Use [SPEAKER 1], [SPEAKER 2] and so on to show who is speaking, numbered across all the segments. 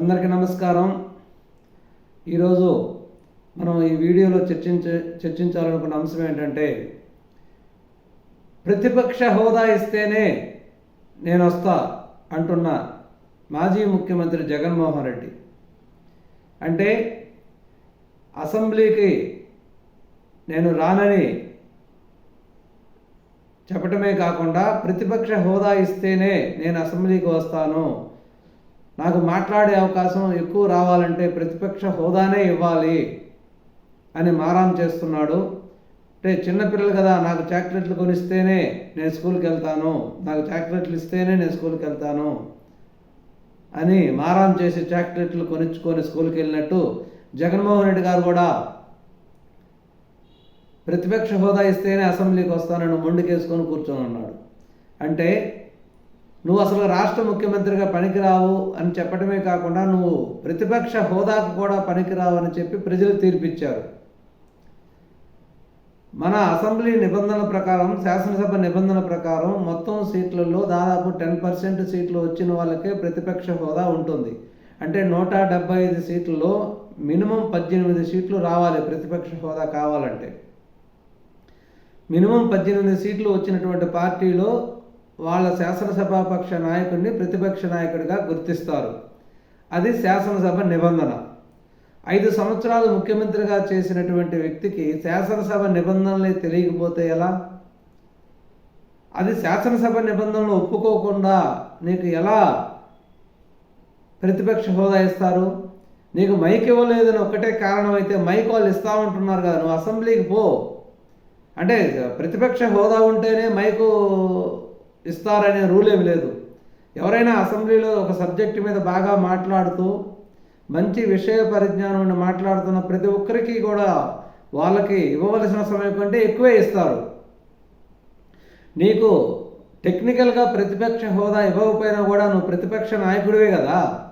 [SPEAKER 1] అందరికీ నమస్కారం. ఈరోజు మనం ఈ వీడియోలో చర్చించ చర్చించాలనుకున్న అంశం ఏంటంటే ప్రతిపక్ష హోదా ఇస్తేనే నేను వస్తా అంటున్న మాజీ ముఖ్యమంత్రి జగన్మోహన్ రెడ్డి. అంటే అసెంబ్లీకి నేను రానని చెప్పటమే కాకుండా ప్రతిపక్ష హోదా ఇస్తేనే నేను అసెంబ్లీకి వస్తాను నాకు మాట్లాడే అవకాశం ఎక్కువ రావాలంటే ప్రతిపక్ష హోదానే ఇవ్వాలి అని మారాం చేస్తున్నాడు. అంటే చిన్నపిల్లలు కదా నాకు చాక్లెట్లు కొనిస్తేనే నేను స్కూల్కి వెళ్తాను. నాకు చాక్లెట్లు ఇస్తేనే నేను స్కూల్కి వెళ్తాను అని మారాం చేసి చాక్లెట్లు కొనిచ్చుకొని స్కూల్కి వెళ్ళినట్టు జగన్మోహన్ రెడ్డి గారు కూడా ప్రతిపక్ష హోదా ఇస్తేనే అసెంబ్లీకి వస్తానని మొండికేసుకొని కూర్చొని ఉన్నాడు. అంటే నువ్వు అసలు రాష్ట్ర ముఖ్యమంత్రిగా పనికిరావు అని చెప్పడమే కాకుండా నువ్వు ప్రతిపక్ష హోదాకు కూడా పనికిరావు అని చెప్పి ప్రజలు తీర్పిచ్చారు. మన అసెంబ్లీ నిబంధనల ప్రకారం శాసనసభ నిబంధనల ప్రకారం మొత్తం సీట్లలో దాదాపు టెన్ పర్సెంట్ సీట్లు వచ్చిన వాళ్ళకే ప్రతిపక్ష హోదా ఉంటుంది. అంటే నూట డెబ్బై ఐదు సీట్లలో మినిమం పద్దెనిమిది సీట్లు రావాలి ప్రతిపక్ష హోదా కావాలంటే. మినిమం పద్దెనిమిది సీట్లు వచ్చినటువంటి పార్టీలో వాళ్ళ శాసనసభాపక్ష నాయకుడిని ప్రతిపక్ష నాయకుడిగా గుర్తిస్తారు. అది శాసనసభ నిబంధన. ఐదు సంవత్సరాలు ముఖ్యమంత్రిగా చేసినటువంటి వ్యక్తికి శాసనసభ నిబంధనలే తెలియకపోతే ఎలా? అది శాసనసభ నిబంధనలు ఒప్పుకోకుండా నీకు ఎలా ప్రతిపక్ష హోదా ఇస్తారు? నీకు మైక్ ఇవ్వలేదని ఒకటే కారణం అయితే మైక్ వాళ్ళు ఇస్తామంటున్నారు కదా నువ్వు అసెంబ్లీకి పో. అంటే ప్రతిపక్ష హోదా ఉంటేనే మైకు ఇస్తారనే రూల్ ఏమి లేదు. ఎవరైనా అసెంబ్లీలో ఒక సబ్జెక్టు మీద బాగా మాట్లాడుతూ మంచి విషయ పరిజ్ఞానం మాట్లాడుతున్న ప్రతి ఒక్కరికి కూడా వాళ్ళకి ఇవ్వవలసిన సమయం కంటే ఎక్కువే ఇస్తారు. నీకు టెక్నికల్గా ప్రతిపక్ష హోదా ఇవ్వకపోయినా కూడా నువ్వు ప్రతిపక్ష నాయకుడివే కదా.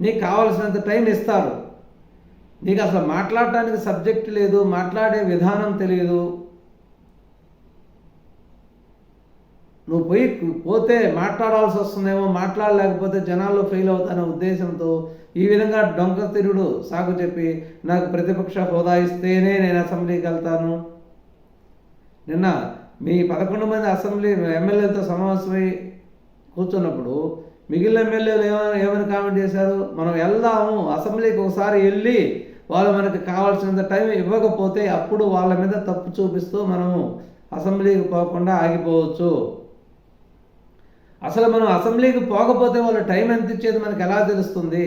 [SPEAKER 1] నీకు కావలసినంత టైం ఇస్తారు. నీకు అసలు మాట్లాడటానికి సబ్జెక్ట్ లేదు మాట్లాడే విధానం తెలియదు నువ్వు పోయి పోతే మాట్లాడాల్సి వస్తుందేమో మాట్లాడలేకపోతే జనాల్లో ఫెయిల్ అవుతానే ఉద్దేశంతో ఈ విధంగా డొంక తిరుడు సాగు చెప్పి నాకు ప్రతిపక్ష హోదా ఇస్తేనే నేను అసెంబ్లీకి వెళ్తాను. నిన్న మీ పదకొండు మంది అసెంబ్లీ ఎమ్మెల్యేలతో సమావేశమై కూర్చున్నప్పుడు మిగిలిన ఎమ్మెల్యేలు ఏమైనా ఏమైనా కామెంట్ చేశారు? మనం వెళ్దాము అసెంబ్లీకి ఒకసారి వెళ్ళి వాళ్ళు మనకి కావాల్సినంత టైం ఇవ్వకపోతే అప్పుడు వాళ్ళ మీద తప్పు చూపిస్తూ మనము అసెంబ్లీకి పోకుండా ఆగిపోవచ్చు. అసలు మనం అసెంబ్లీకి పోకపోతే వాళ్ళు టైం ఎంత ఇచ్చేది మనకు ఎలా తెలుస్తుంది?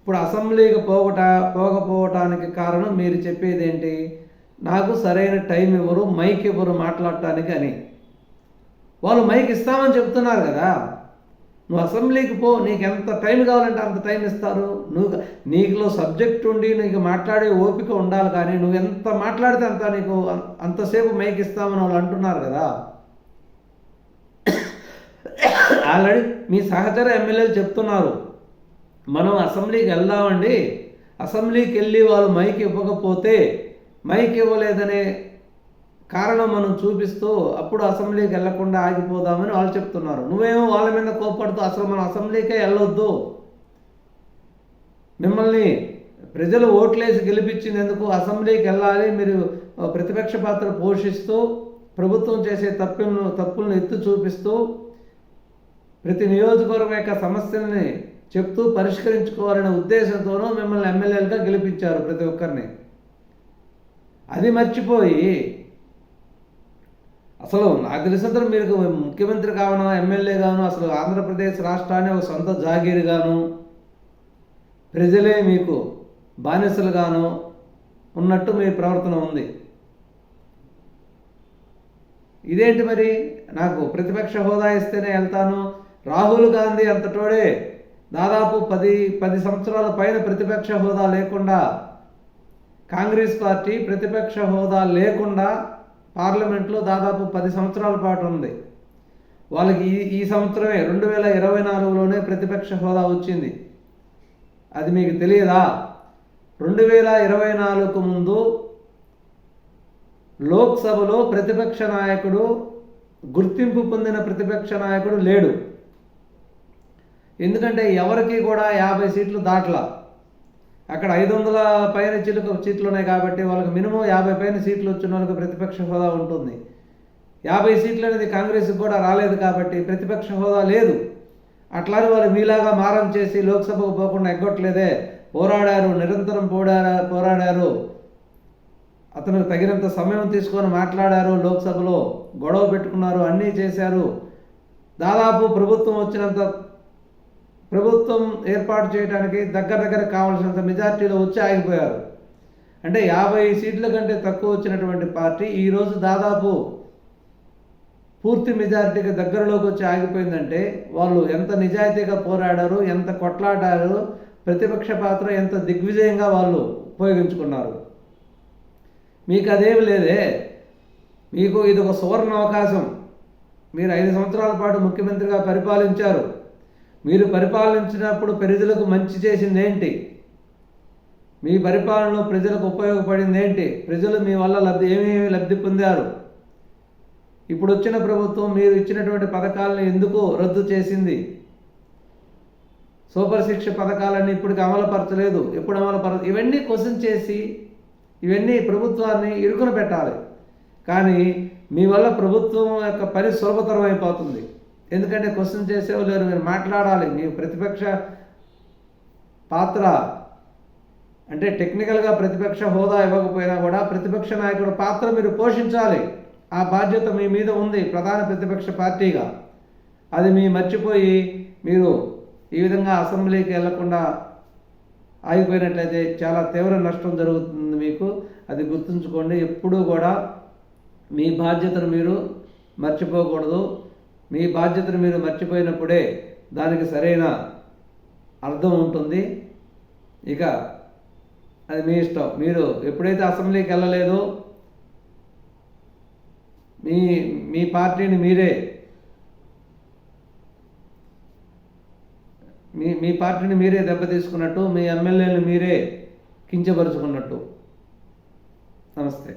[SPEAKER 1] ఇప్పుడు అసెంబ్లీకి పోగట పోకపోవటానికి కారణం మీరు చెప్పేది ఏంటి? నాకు సరైన టైం ఇవ్వరు మైక్ ఇవ్వరు మాట్లాడటానికి అని. వాళ్ళు మైక్ ఇస్తామని చెప్తున్నారు కదా. నువ్వు అసెంబ్లీకి పో నీకు ఎంత టైం కావాలంటే అంత టైం ఇస్తారు. నువ్వు నీకులో సబ్జెక్ట్ ఉండి నీకు మాట్లాడే ఓపిక ఉండాలి కానీ నువ్వు ఎంత మాట్లాడితే అంత నీకు అంతసేపు మైక్ ఇస్తామని వాళ్ళు అంటున్నారు కదా. ఆల్రెడీ మీ సహచర ఎమ్మెల్యేలు చెప్తున్నారు. మనం అసెంబ్లీకి వెళ్దామండి. అసెంబ్లీకి వెళ్ళి వాళ్ళు మైక్ ఇవ్వకపోతే మైక్ ఇవ్వలేదనే కారణం మనం చూపిస్తూ అప్పుడు అసెంబ్లీకి వెళ్ళకుండా ఆగిపోదామని వాళ్ళు చెప్తున్నారు. నువ్వేమో వాళ్ళ మీద కోపడుతూ అసలు మనం అసెంబ్లీకే వెళ్ళొద్దు. మిమ్మల్ని ప్రజలు ఓట్లేసి గెలిపించినందుకు అసెంబ్లీకి వెళ్ళాలి మీరు ప్రతిపక్ష పాత్ర పోషిస్తూ ప్రభుత్వం చేసే తప్పులను తప్పులను ఎత్తు చూపిస్తూ ప్రతి నియోజకవర్గం యొక్క సమస్యల్ని చెప్తూ పరిష్కరించుకోవాలనే ఉద్దేశంతోనూ మిమ్మల్ని ఎమ్మెల్యేలుగా గెలిపించారు ప్రతి ఒక్కరిని. అది మర్చిపోయి అసలు నాకు తెలిసినంత మీరు ముఖ్యమంత్రి కావను ఎమ్మెల్యే గాను అసలు ఆంధ్రప్రదేశ్ రాష్ట్రాన్ని ఒక సొంత జాగీరుగాను ప్రజలే మీకు బానిసలుగాను ఉన్నట్టు మీ ప్రవర్తన ఉంది. ఇదేంటి మరి? నాకు ప్రతిపక్ష హోదా ఇస్తేనే వెళ్తాను రాహుల్ గాంధీ అంతటోడే దాదాపు పది పది సంవత్సరాల పైన ప్రతిపక్ష హోదా లేకుండా కాంగ్రెస్ పార్టీ ప్రతిపక్ష హోదా లేకుండా పార్లమెంట్లో దాదాపు పది సంవత్సరాల పాటు ఉంది. వాళ్ళకి ఈ ఈ సంవత్సరమే రెండు వేల ఇరవై నాలుగులోనే ప్రతిపక్ష హోదా వచ్చింది. అది మీకు తెలియదా? రెండు వేల ఇరవై నాలుగుకు ముందు లోక్సభలో ప్రతిపక్ష నాయకుడు గుర్తింపు పొందిన ప్రతిపక్ష నాయకుడు లేడు. ఎందుకంటే ఎవరికి కూడా యాభై సీట్లు దాటలా. అక్కడ ఐదు వందల పైన చిలుక సీట్లు ఉన్నాయి కాబట్టి వాళ్ళకి మినిమం యాభై పైన సీట్లు వచ్చిన వాళ్ళకి ప్రతిపక్ష హోదా ఉంటుంది. యాభై సీట్లు అనేది కాంగ్రెస్కి కూడా రాలేదు కాబట్టి ప్రతిపక్ష హోదా లేదు. అట్లానే వాళ్ళు మీలాగా మారం చేసి లోక్సభకు పోకుండా ఎగ్గొట్టలేదే. పోరాడారు నిరంతరం పోరాడా పోరాడారు. అతనికి తగినంత సమయం తీసుకొని మాట్లాడారు లోక్సభలో గొడవ పెట్టుకున్నారు అన్నీ చేశారు. దాదాపు ప్రభుత్వం వచ్చినంత ప్రభుత్వం ఏర్పాటు చేయడానికి దగ్గర దగ్గర కావాల్సినంత మెజార్టీలో వచ్చి ఆగిపోయారు. అంటే యాభై సీట్ల కంటే తక్కువ వచ్చినటువంటి పార్టీ ఈరోజు దాదాపు పూర్తి మెజారిటీకి దగ్గరలోకి వచ్చి ఆగిపోయిందంటే వాళ్ళు ఎంత నిజాయితీగా పోరాడారు ఎంత కొట్లాడారు ప్రతిపక్ష పాత్ర ఎంత దిగ్విజయంగా వాళ్ళు ఉపయోగించుకున్నారు. మీకు అదేమి లేదే. మీకు ఇది ఒక సువర్ణ అవకాశం. మీరు ఐదు సంవత్సరాల పాటు ముఖ్యమంత్రిగా పరిపాలించారు. మీరు పరిపాలించినప్పుడు ప్రజలకు మంచి చేసింది ఏంటి? మీ పరిపాలనలో ప్రజలకు ఉపయోగపడింది ఏంటి? ప్రజలు మీ వల్ల లబ్ధి ఏమేమి లబ్ధి పొందారు? ఇప్పుడు వచ్చిన ప్రభుత్వం మీరు ఇచ్చినటువంటి పథకాలను ఎందుకు రద్దు చేసింది? సూపర్ శిక్ష పథకాలన్నీ ఇప్పటికి అమలుపరచలేదు. ఎప్పుడు అమలుపర ఇవన్నీ క్వశ్చన్ చేసి ఇవన్నీ ప్రభుత్వాన్ని ఇరుకున పెట్టాలి. కానీ మీ వల్ల ప్రభుత్వం యొక్క పని సులభతరం అయిపోతుంది ఎందుకంటే క్వశ్చన్ చేసేవాళ్ళు లేరు మీరు మాట్లాడాలి. మీ ప్రతిపక్ష పాత్ర అంటే టెక్నికల్గా ప్రతిపక్ష హోదా ఇవ్వకపోయినా కూడా ప్రతిపక్ష నాయకుడు పాత్ర మీరు పోషించాలి. ఆ బాధ్యత మీ మీద ఉంది ప్రధాన ప్రతిపక్ష పార్టీగా. అది మీ మర్చిపోయి మీరు ఈ విధంగా అసెంబ్లీకి వెళ్ళకుండా ఆగిపోయినట్లయితే చాలా తీవ్ర నష్టం జరుగుతుంది మీకు. అది గుర్తుంచుకోండి ఎప్పుడూ కూడా మీ బాధ్యతను మీరు మర్చిపోకూడదు. మీ బాధ్యతను మీరు మర్చిపోయినప్పుడే దానికి సరైన అర్థం ఉంటుంది. ఇక అది మీ ఇష్టం. మీరు ఎప్పుడైతే అసెంబ్లీకి వెళ్ళలేదో మీ మీ పార్టీని మీరే మీ మీ పార్టీని మీరే దెబ్బతీసుకున్నట్టు మీ ఎమ్మెల్యేలు మీరే కించపరుచుకున్నట్టు. నమస్తే.